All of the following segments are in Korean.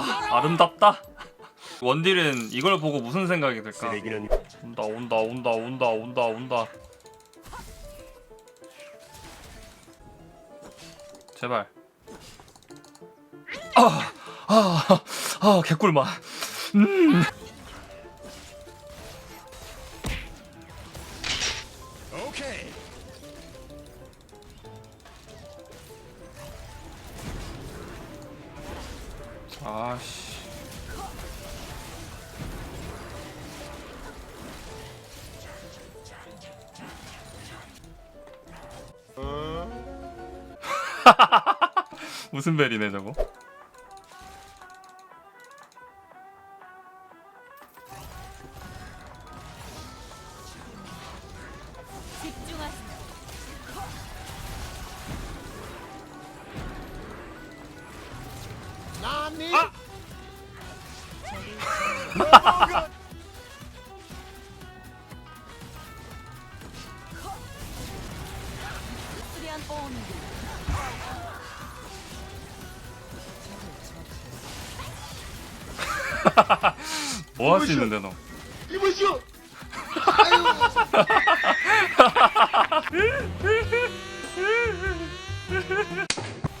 아 아름답다. 원딜은 이걸 보고 무슨 생각이 들까? 쓰레기는. 온다 온다 온다 온다 온다 온다. 제발. 아 아아 아, 개꿀맛. 오케이. 아씨. 무슨 벨이네 저거 수리한 본드. 뭐할 수 있는데 너 이보시오.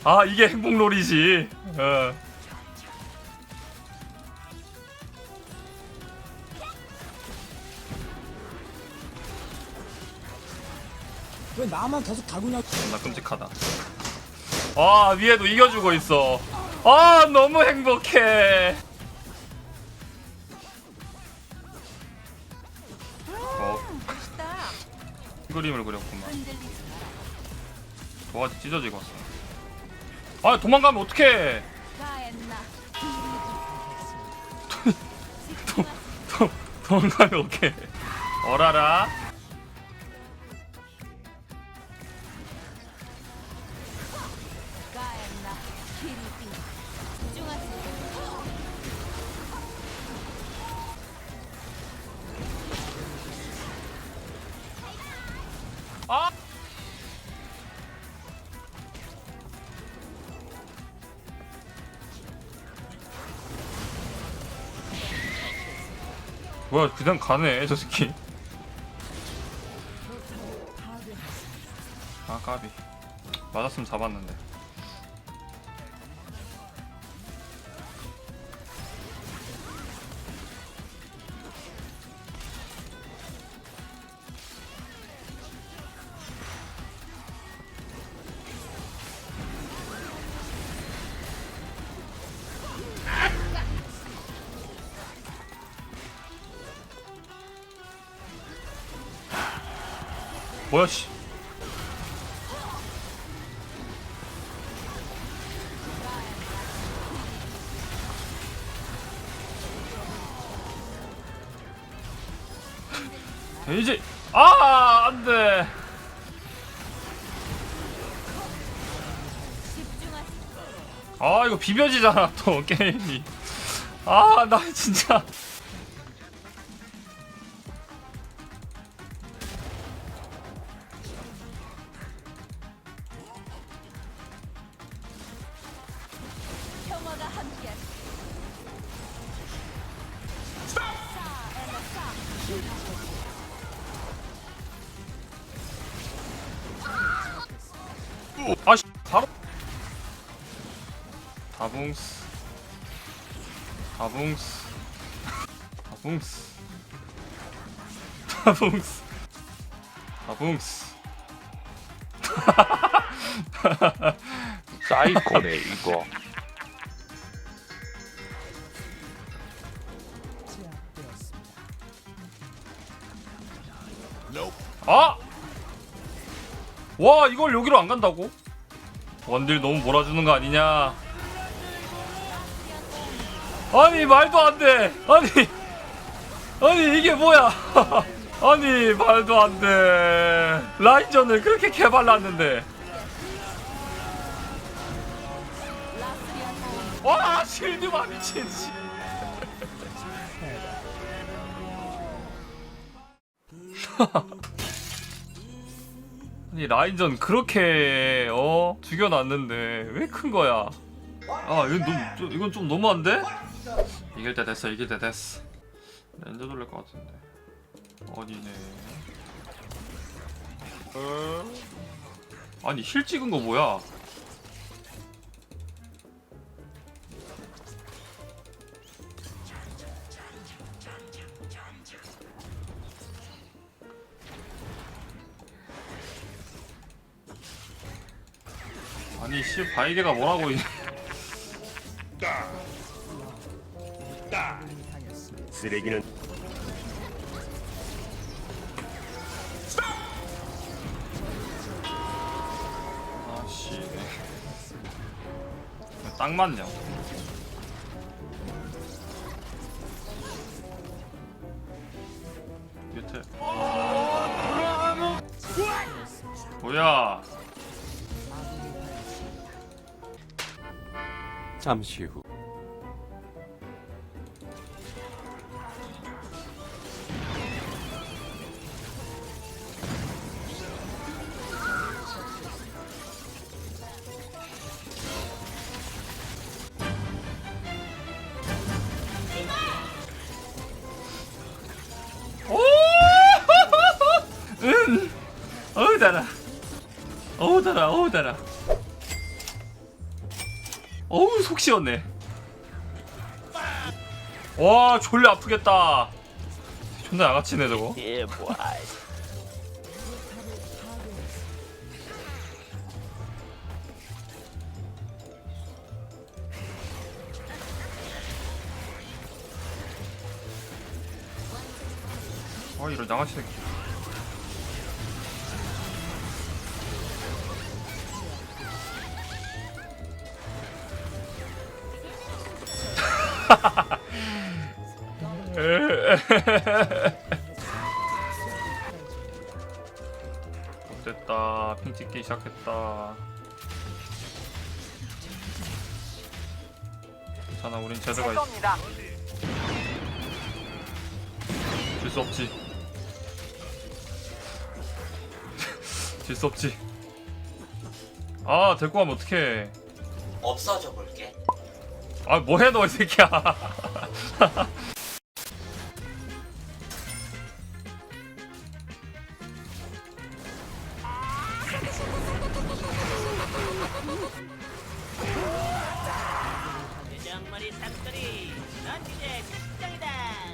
아 이게 행복놀이지 어. 왜 나만 계속 다구냐? 존나 끔찍하다 아 위에도 이겨주고 있어 아 너무 행복해 어 멋있다. 그림을 그렸구만 흔들리지. 뭐가 찢어지고 왔어 아 도망가면 어떡해 가엔나. 도, 도망가면 어떡해 어라라 아! 뭐야 그냥 가네 저 새끼. 아 까비. 맞았으면 잡았는데 뭐야 씨 이제 아 안돼. 아 이거 비벼지잖아 또 게임이. 아 나 진짜 아씨 바로. 다붕스. 다붕스. 다붕스. 다붕스. 다붕스. 사이코네 이거. 아! 와 이걸 여기로 안 간다고? 원딜 너무 몰아주는 거 아니냐 아니 말도 안돼 아니 아니 이게 뭐야 아니 말도 안돼 라인전을 그렇게 개발랐는데. 와 실드만 미친 씨. 아니 라인전 그렇게 어 죽여놨는데 왜 큰 거야? 아 이건 좀, 이건 좀 너무한데? 이길 때 됐어 이길 때 됐어. 렌즈 돌릴 것 같은데. 어디네. 어? 아니 힐 찍은 거 뭐야 아니 씨 바이게가 뭐라고 이 쓰레기는 아씨. 딱 맞냐 잠시 후! 어우 달아. 어우 달아 어우 달아 어우 속 시원해. 와 졸려 아프겠다. 존나 양아치네 저거. 아 이런 양아치 새끼 됐다. 핑 찍기 시작했다. 괜찮아 우린 제드가 있어. 질수 없지. 질 수 없지. 아 데리고 가면 어떡해. 없어져 볼게. 아 뭐해 너 이 새끼야.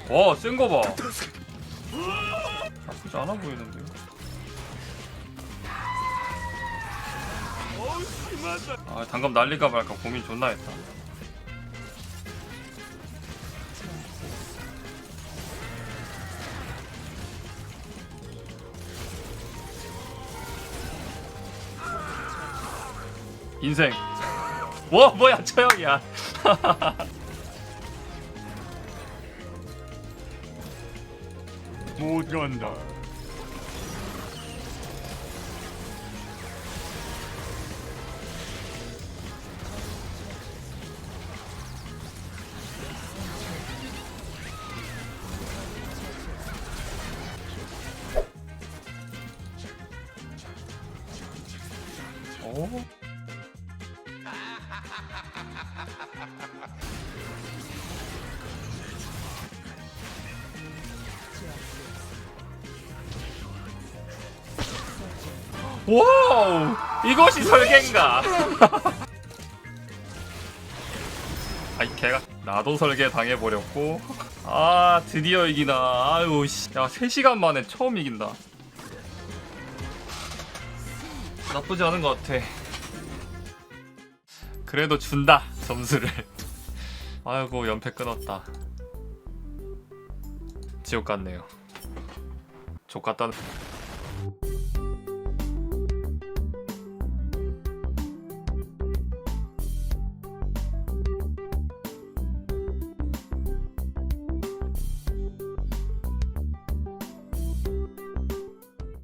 와센 거봐. 나쁘지 않아 보이는데. 아 당감 날릴까 말까 고민 존나 했다 인생. 뭐 뭐야 처형이야. 못 간다 와우 이것이 설계인가? 아이 개가 나도 설계 당해버렸고. 아 드디어 이기나. 아유 씨야 3시간 만에 처음 이긴다. 나쁘지 않은 것 같아 그래도 준다 점수를. 아이고 연패 끊었다. 지옥 같네요. 족 같다는